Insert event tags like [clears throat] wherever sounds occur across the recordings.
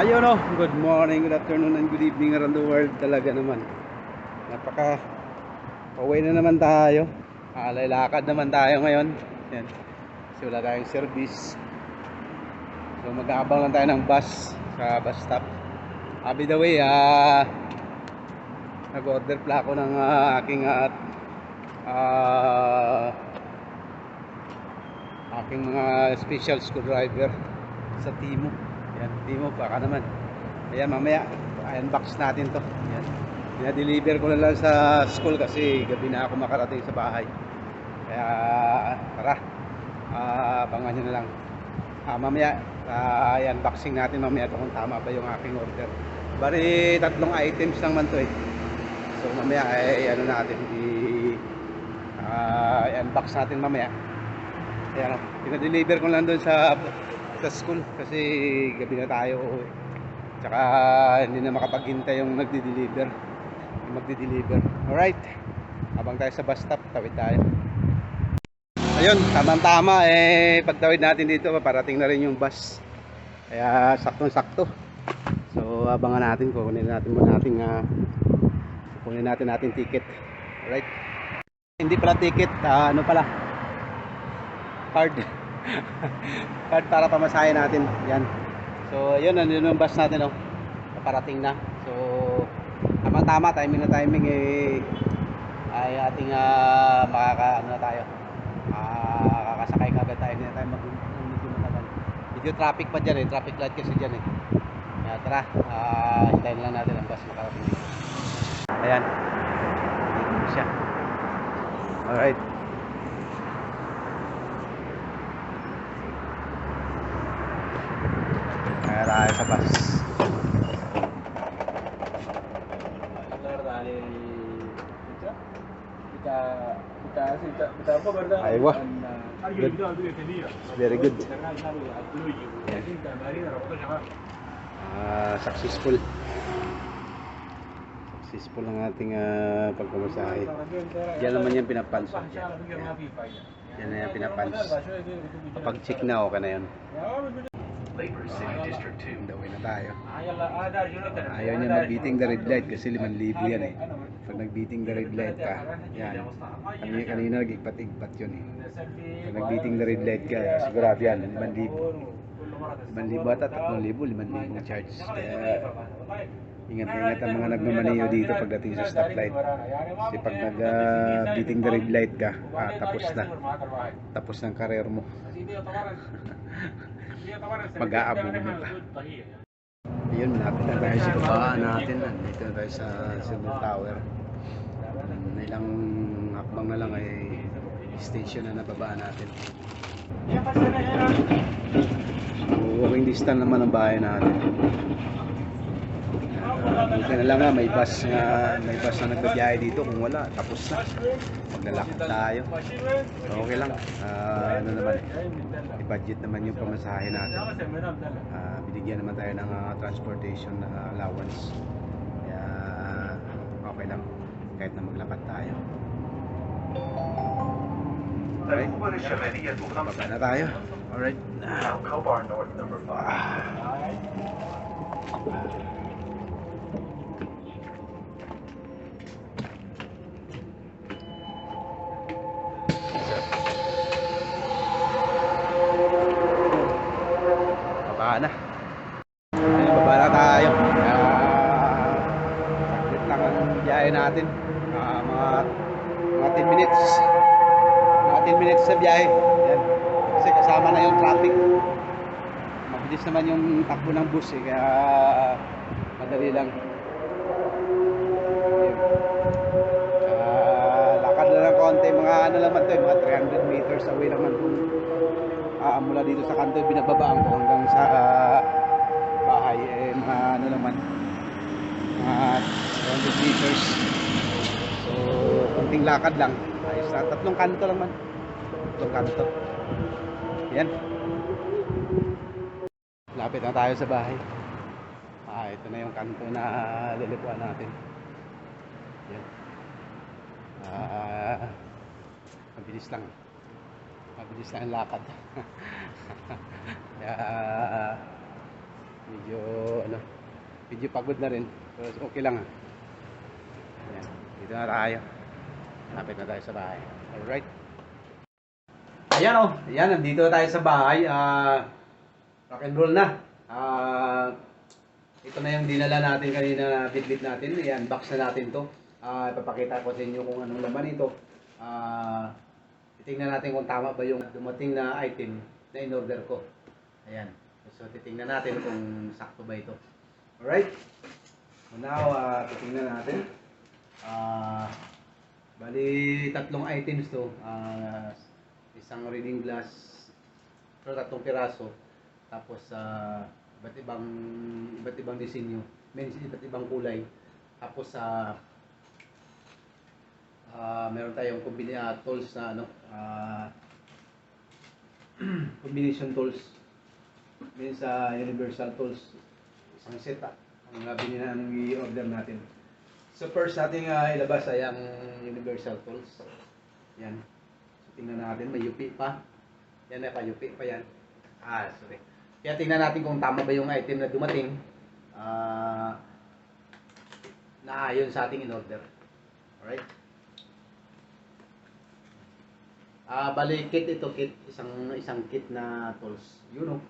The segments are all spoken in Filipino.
Ayun o, good morning, good afternoon, and good evening around the world talaga naman. Napaka pauwi na naman tayo. Alay lakad naman tayo ngayon. Yan. Kasi wala tayong service. So mag-aabang lang tayo ng bus sa bus stop. Ah, by the way, ah nag-order pala ako ng ah, aking at ah aking mga special screwdriver sa Timo. Yan, Timo baka naman. Ayan, mamaya unbox natin to. Yan. Dina-deliver ko na lang sa school kasi gabi na ako makarating sa bahay. Kaya tara. Ah, abangan nyo na lang. Ah, mamaya ah, i-unboxing natin mamaya to kung tama ba yung aking order. Bari tatlong items lang man to eh. So mamaya ay ano natin i ah, i-unbox natin mamaya. Ayan, pinadeliver ko lang doon sa sa school kasi gabi na tayo. Tsaka hindi na makapaghintay yung nagdi-deliver. Yung magdi-deliver. Alright. Habang tayo sa bus stop, tawid tayo. Ayun, tamang-tama eh pagtawid natin dito, paparating na rin yung bus. Kaya saktong-sakto. So abangan natin, kukunin natin muna natin uh, kukunin natin natin ticket. Alright. Hindi pala ticket, ah, ano pala? Card. [laughs] Card para pamasahe natin. Yan. So, yun, nandun yung bus natin, oh. Paparating na. So, tama-tama, timing na timing, eh, ay ating, ah, makaka, ano na tayo, ah, kakasakay kagad tayo, hindi na tayo mag, medyo matagal. Medyo traffic pa dyan, eh, traffic light kasi dyan, eh. Kaya tara, ah, hintayin lang natin ang bus makarating dito. Ayan. Dito siya. Alright. Kaya tayo sa bus. Aywa. Good. Very good. Ah, successful. Successful ang ating uh, pagkamasahe. Yan naman yung pinapans. Yan. Yan na yung pinapans. Kapag check na, okay na yun. Labor City District 2. Dawin na tayo. Ayaw niya mag-beating the red light kasi 5,000 yan eh. Pag nag-beating the red light ka, yan. Kanina, kanina nag-igpat-igpat yun eh. Pag nag-beating the red light ka, sigurado yan, 5,000. 5,000 ata, 3,000, 5,000 charge. Kaya ingat-ingat ang mga nagmamaniyo dito pagdating sa stoplight. Kasi pag nag-beating the red light ka, ah, tapos na. Tapos ng karir mo. [laughs] Mag-aabong pa. Ayun, malapit na tayo sa baba natin. Nandito na tayo sa Silver Tower. Um, ilang hakbang na lang ay station na nababaan natin. So, walking distance naman ang bahay natin. Buti na lang nga, may bus na, may bus na nagbabiyahe dito. Kung wala, tapos na. Maglalakad tayo. Okay lang. Uh, ano naman, eh. i-budget naman yung pamasahe natin. Uh, binigyan naman tayo ng uh, transportation uh, allowance. Kaya, uh, okay lang. Kahit na maglakad tayo. Alright. Baba na tayo. Alright. Alright. Na. Ayun, baba na tayo. Kaya saglit lang ang biyahe natin. Ah, mga mga 10 minutes. Mga 10 minutes sa biyahe. Yan. Kasi kasama na yung traffic. Mabilis naman yung takbo ng bus eh. Kaya madali lang. Ah, lakad na lang konti. Mga ano naman to eh, mga 300 meters away naman kung ah, mula dito sa kanto binababaan ko hanggang sa ah, bahay eh mga ano naman mga 100 meters. So konting lakad lang. Ayos na. Tatlong kanto lang man. Tatlong kanto. Yan lapit na tayo sa bahay. Ah ito na yung kanto na lilipuan natin. Yan ah mabilis lang mabilis na ang lakad [laughs] kaya medyo ano Medyo pagod na rin. Pero okay lang ah. Ayan. Dito na tayo. Lapit na tayo sa bahay. Alright. Ayan o. Ayan, nandito na tayo sa bahay. Ah, rock and roll na. Ah, ito na yung dinala natin kanina na bitbit natin. Ayan, box na natin to. Ah, ipapakita ko sa inyo kung anong laman ito. Ah, titingnan natin kung tama ba yung dumating na item na in-order ko. Ayan. So, titingnan natin kung sakto ba ito. Alright? So now, ah, titingnan natin. Ah, bali, tatlong items to. Ah, isang reading glass, pero tatlong piraso. Tapos, sa iba't ibang, iba't ibang disenyo. Means, iba't ibang kulay. Tapos, sa ah meron tayong combine, ah, tools na ano, ah, [clears throat] combination tools. Means, sa universal tools isang set ah, ang uh, binila ang i-order natin. So first nating ah, ilabas ay ang universal tools. Yan. So tingnan natin, may UP pa. Yan na pa, UP pa yan. Ah, sorry. Kaya tingnan natin kung tama ba yung item na dumating. Ah, na ayon sa ating in-order. Alright? Ah, bali kit ito, kit. Isang isang kit na tools. Yun oh.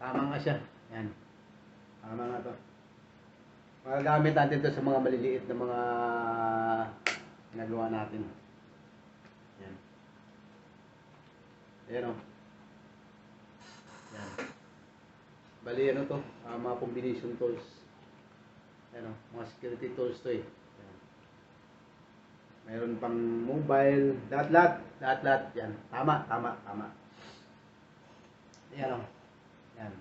Tama nga siya. Yan. Tama nga to. Magagamit natin to sa mga maliliit na mga ginagawa natin. Yan. Ayan o. Yan. Bali ano to, ah, mga combination tools. Ayan o, mga security tools to eh. Yan. Mayroon pang mobile, lahat-lahat, lahat-lahat. Yan. Tama, tama, tama. Ayan o. Yan.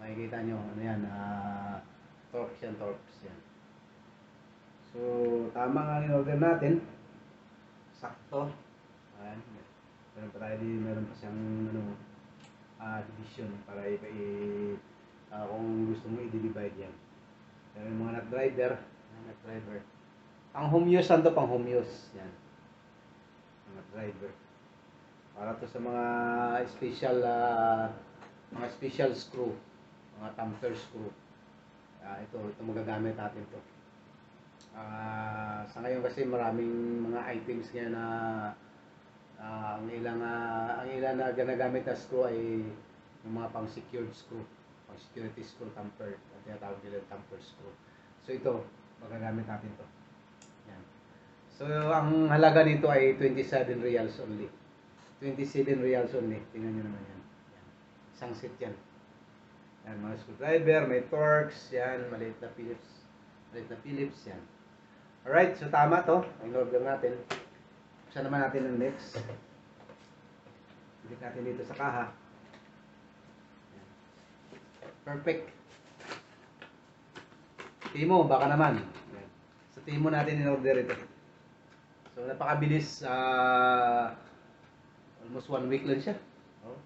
Makikita nyo, ano yan, ah, torques yan, torques yan. So, tama nga yung order natin. Sakto. Ayan. Meron pa tayo di, meron pa siyang, ano, ah, division para i, i ah, kung gusto mo i-divide yan. Meron yung mga nut driver, nut driver. Pang home use, ano? Pang home use. Yan. Mga driver. Para to sa mga special ah, mga special screw, mga tamper screw. Ah, ito, ito magagamit natin to. Ah, sa ngayon kasi maraming mga items ngayon na ah, ang ilang ah, ang ilan na ginagamit na screw ay yung mga pang secured screw, pang security screw tamper, ang tinatawag nila tamper screw. So ito, magagamit natin to. So ang halaga nito ay 27 reals only. 27 reals only. Tingnan nyo naman yan. yan. Isang set yan. Yan, mga screwdriver, may torques, yan, maliit na Phillips. Maliit na Phillips, yan. Alright, so tama to. Ang order natin. Buksan naman natin ang next. Balik natin dito sa kaha. Perfect. Timo, baka naman. Sa Timo natin in-order ito. So, napakabilis. ah almost one week lang siya. Oh,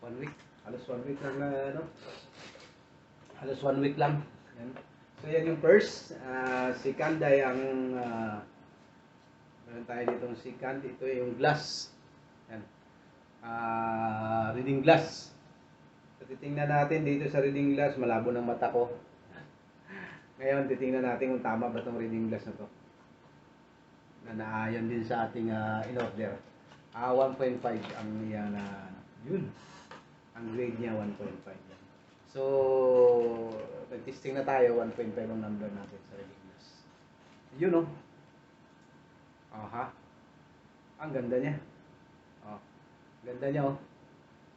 one week. Halos one week lang na ano. Halos one week lang. Yan. So yan yung first. Ah, second ay ang uh, meron tayo ditong second. Ito yung glass. Yan. Ah, reading glass. So titingnan natin dito sa reading glass. Malabo ng mata ko. [laughs] Ngayon titingnan natin kung tama ba itong reading glass na to. Na naayon din sa ating ah, in-order. Ah, 1.5 ang niya na yun. Ang grade niya 1.5 yan. So, nag-testing na tayo 1.5 ang number natin sa readiness. Yun oh. Aha. Ang ganda niya. Oh. Ganda niya oh.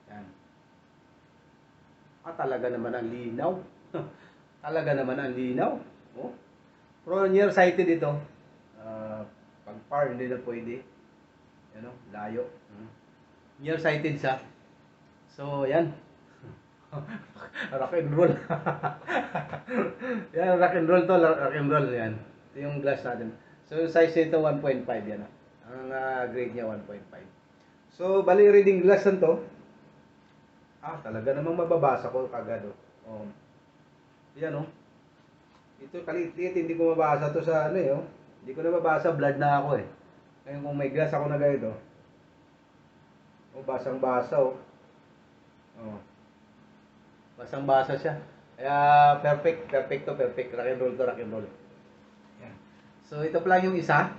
Yan. Ah, talaga naman ang linaw. [laughs] talaga naman ang linaw. Oh. Pero nearsighted ito. Ah, pag far hindi na pwede. Yan o, layo. Mm. Nearsighted siya. So, yan. [laughs] rock and roll. [laughs] yan, rock and roll to. Rock and roll, yan. Ito yung glass natin. So, size nito 1.5 yan. ah. Ang ah, grade niya 1.5. So, bali reading glass lang to. Ah, talaga namang mababasa ko kagad. Oh. Oh. Yan oh. Ito kalit-lit, hindi ko mabasa to sa ano eh. Oh. Hindi ko na mabasa, blood na ako eh. Ngayon kung may glass ako na ganito, oh, basang-basa oh. Oh. Basang-basa siya. Kaya perfect, perfect to perfect. Rock and roll to rock and roll. Yan. So ito pa lang yung isa.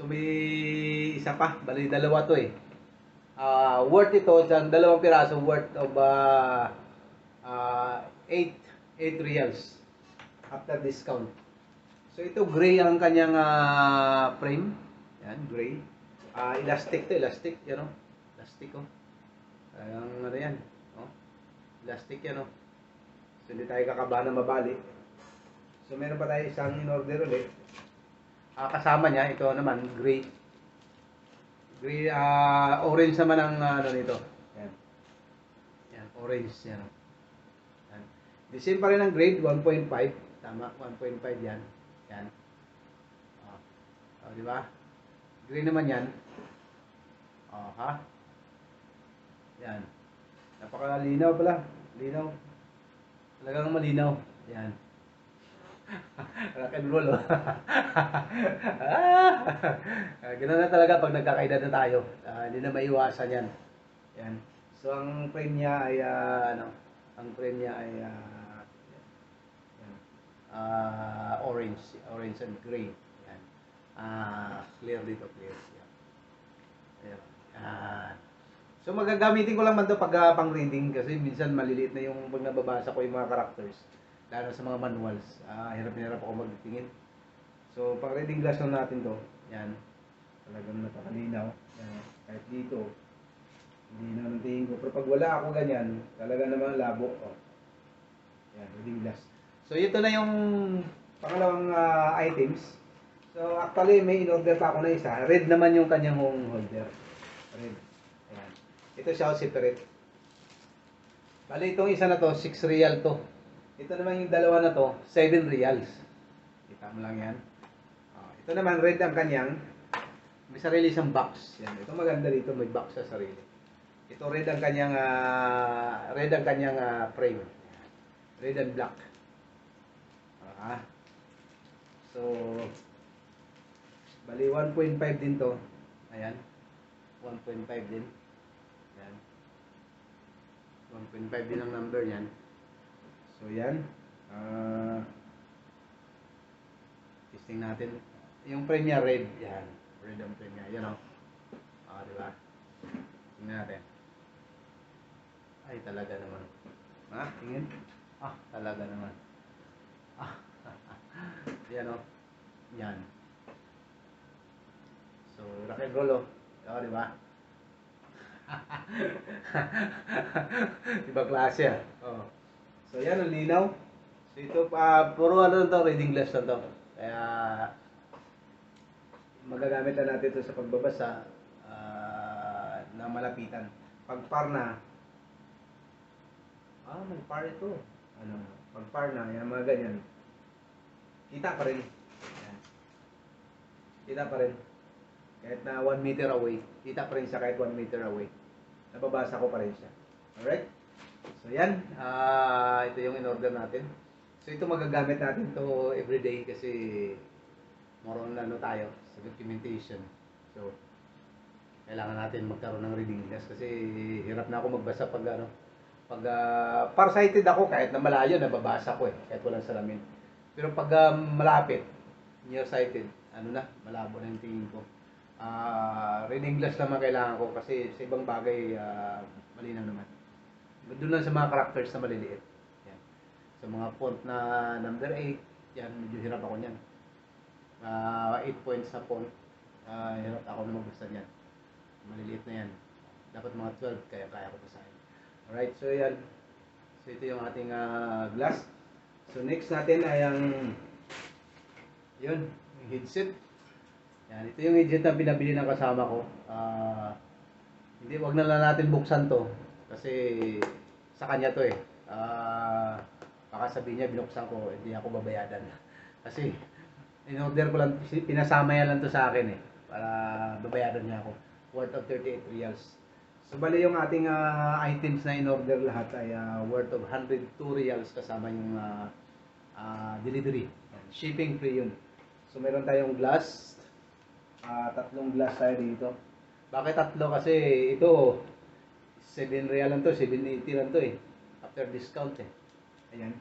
So may isa pa. Bali dalawa to eh. Ah, worth ito sa dalawang piraso worth of uh, uh, 8 8 reals after discount. So ito gray ang kanyang ah, frame. Yan, gray. Ah, elastic to, elastic, yan oh. Elastic oh. Ang ano yan, oh. Elastic yan oh. So hindi tayo kakabahan na mabali. So meron pa tayo isang in-order ulit. Ah, kasama niya, ito naman, gray. Gray, ah, orange naman ang ano nito. Yan. Yan, orange yan. oh. Yan. The same pa rin ang grade, 1.5. Tama, 1.5 yan. Yan. Oh. Oh, di ba? Green naman yan. Oh, ha? Yan. Napakalinaw pala. Linaw. Talagang malinaw. Yan. [laughs] Rock and roll, oh. [laughs] ah, ganun na talaga pag nagkakaedad na tayo. Ah, hindi na maiwasan yan. Yan. So, ang frame niya ay, ah, ano, ang frame niya ay, ah, yan. Ah, orange. Orange and gray. Yan. Ah, clear dito, clear. Yan. Ayan. So, magagamitin ko lang man to pag ah, pang reading kasi minsan maliliit na yung pag nababasa ko yung mga characters lalo sa mga manuals. Ah, hirap na hirap ako magtingin. So, pang reading glass lang natin to. Yan. Talagang napakalinaw. Yan. Kahit dito, hindi na ng tingin ko. Pero pag wala ako ganyan, talaga naman labo. Oh. Yan, reading glass. So, ito na yung pangalawang ah, items. So, actually, may in-order pa ako na isa. Red naman yung kanyang home holder. Red. Ayan. Ito siya separate. Bali, itong isa na to, 6 real to. Ito naman yung dalawa na to, 7 reals. Kita mo lang yan. Ah, ito naman, red ang kanyang. May sarili siyang box. Yan. Ito maganda dito, may box sa sarili. Ito red ang kanyang ah, red ang kanyang ah, frame. Red and black. Ah. So bali 1.5 din to. Ayan. 1.5 din. Ayan. 1.5 din ang number niyan. So yan. Ah testing natin. Yung frame red. Yan. Red ang frame. Yan o. Ah, di ba? Tingnan natin. Ay, talaga naman. Ha? Tingin? Ah, talaga naman. Ah, yan o. Yan. So, rock and roll di ba? [laughs] Iba klase ah. Oh. So, yan ang linaw. So, ito pa, puro ano to, reading glass na to. Kaya, magagamit na natin ito sa pagbabasa ah, na malapitan. Pag par na, ah, may par ito. Ano, pag par na, yan mga ganyan. Kita pa rin. Kita pa rin. Kahit na 1 meter away, kita pa rin siya kahit 1 meter away. Nababasa ko pa rin siya. Alright? So yan, ah ito yung in-order natin. So ito magagamit natin to everyday kasi more on ano tayo sa documentation. So kailangan natin magkaroon ng reading class kasi hirap na ako magbasa pag ano pag ah, farsighted ako kahit na malayo nababasa ko eh kahit walang salamin. Pero pag ah, malapit nearsighted ano na malabo na yung tingin ko. Ah, reading glass naman kailangan ko kasi sa ibang bagay ah, malinaw naman. Doon lang sa mga characters na maliliit. Yan. Sa mga font na number 8, yan, medyo hirap ako niyan. Ah, 8 points sa font, ah, hirap ako na magbasa niyan. Maliliit na yan. Dapat mga 12, kaya kaya ko basahin. Alright, so yan. So ito yung ating ah, glass. So next natin ay ang yun, yung headset. Yan, ito yung headset na pinabili ng kasama ko. Ah, hindi, wag na lang natin buksan to. Kasi sa kanya to eh. Ah, baka sabihin niya binuksan ko, hindi ako babayadan. [laughs] Kasi in-order ko lang, pinasama yan lang to sa akin eh. Para babayadan niya ako. Worth of 38 reals. So bali yung ating ah, items na in-order lahat ay ah, worth of 102 reals kasama yung ah, ah, delivery. Shipping free yun. So meron tayong glass. Ah, tatlong glass tayo dito. Bakit tatlo? Kasi ito 7 real lang to, 780 lang to eh. after discount eh. Ayan.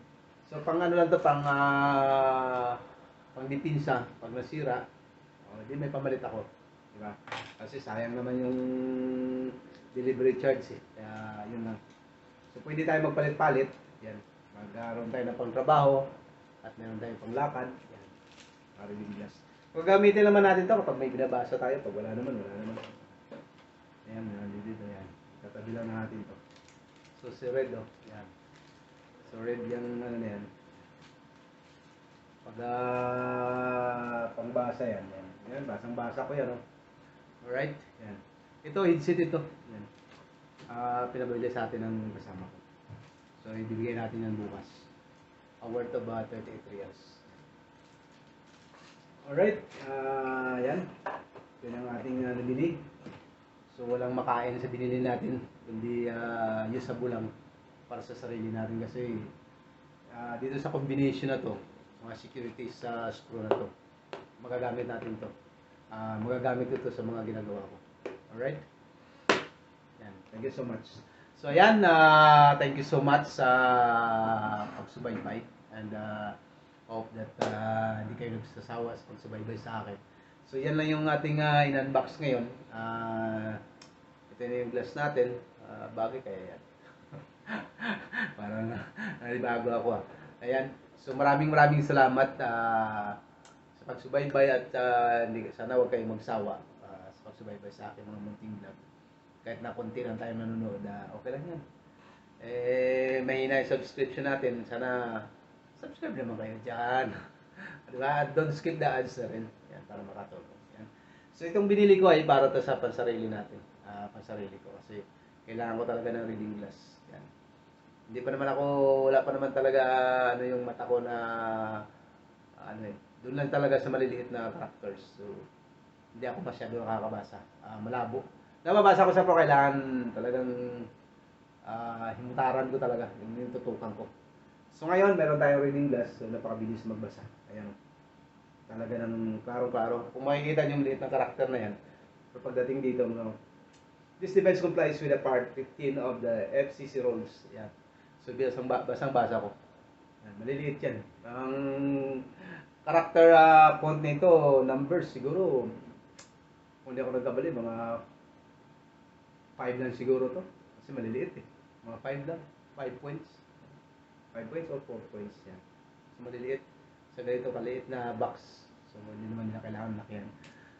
So pang ano lang to, pang ah, pang dipinsa, pag nasira, oh, di may pamalit ako. Di ba? Kasi sayang naman yung delivery charge eh. Kaya yun lang. So pwede tayo magpalit-palit. Yan. Magkaroon tayo ng pangtrabaho at meron tayong panglakad. Yan. Para yung glass. Kung gamitin naman natin to kapag may binabasa tayo, pag wala naman, wala naman. Ayan, meron dito. Yan. Tatabi lang natin to. So si red oh. Yan. So red yung ano na yan. Pag ah, pangbasa yan. Yan. Yan, basang-basa ko yan oh. Alright? Yan. Ito, headset ito. Yan. Ah, pinabili sa atin ng kasama ko. So, ibibigay natin yan bukas. A worth of uh, 38 reals. Alright. Ah, yan. Yan ang ating uh, nabili. So, walang makain sa binili natin. Kundi uh, usable lang para sa sarili natin kasi ah, dito sa combination na to, mga securities sa screw na to, magagamit natin to. Ah, magagamit ito sa mga ginagawa ko. Alright? Thank you so much. So ayan, ah, thank you so much sa pagsubaybay and uh, hope that ah, hindi kayo nagsasawa sa pagsubaybay sa akin. So yan lang yung ating uh, in-unbox ngayon. Ah, ito na yung glass natin. Ah, bagay kaya yan. [laughs] Parang nalibago ako ah. Ayan. So maraming maraming salamat ah, sa pagsubaybay at hindi, sana huwag kayong magsawa ah, sa pagsubaybay sa akin mga munting vlog. Kahit na konti lang tayo nanonood, ah, okay lang yan. Eh, mahina yung subscription natin. Sana subscribe naman kayo dyan. [laughs] Di ba? Don't skip the ads na rin. Yan, para makatulong. Yan. So itong binili ko ay para to sa pansarili natin. Ah, pansarili ko kasi kailangan ko talaga ng reading glass. Yan. Hindi pa naman ako, wala pa naman talaga ano yung mata ko na ano eh. Doon lang talaga sa maliliit na characters. So hindi ako masyado nakakabasa. Ah, malabo. Nababasa ko sa pro kailangan talagang ah, himutaran ko talaga. Yun yung tutukan ko. So ngayon, meron tayong reading glass. So napakabilis magbasa. Ayan. Talaga ng klaro-klaro. Kung makikita niyo yung liit na karakter na yan, so pagdating dito, no, this defense complies with the part 15 of the FCC rules. Yan. So basang, basang basa ko. Yan, maliliit yan. Ang karakter ah, font nito, numbers siguro, hindi ako nagkabali, mga 5 lang siguro to. Kasi maliliit eh. Mga 5 lang. 5 points. 5 points or 4 points yan. So maliliit. Sa ganito kaliit na box. So hindi naman nila kailangan lakihan.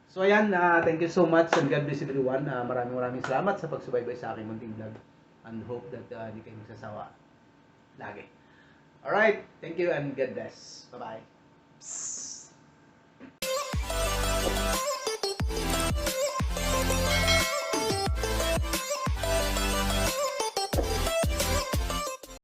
So ayan, ah, thank you so much and God bless everyone. Ah, maraming maraming salamat sa pagsubaybay sa aking munting vlog. And hope that ah, hindi kayo magsasawa lagi. Alright, thank you and God bless. Bye-bye.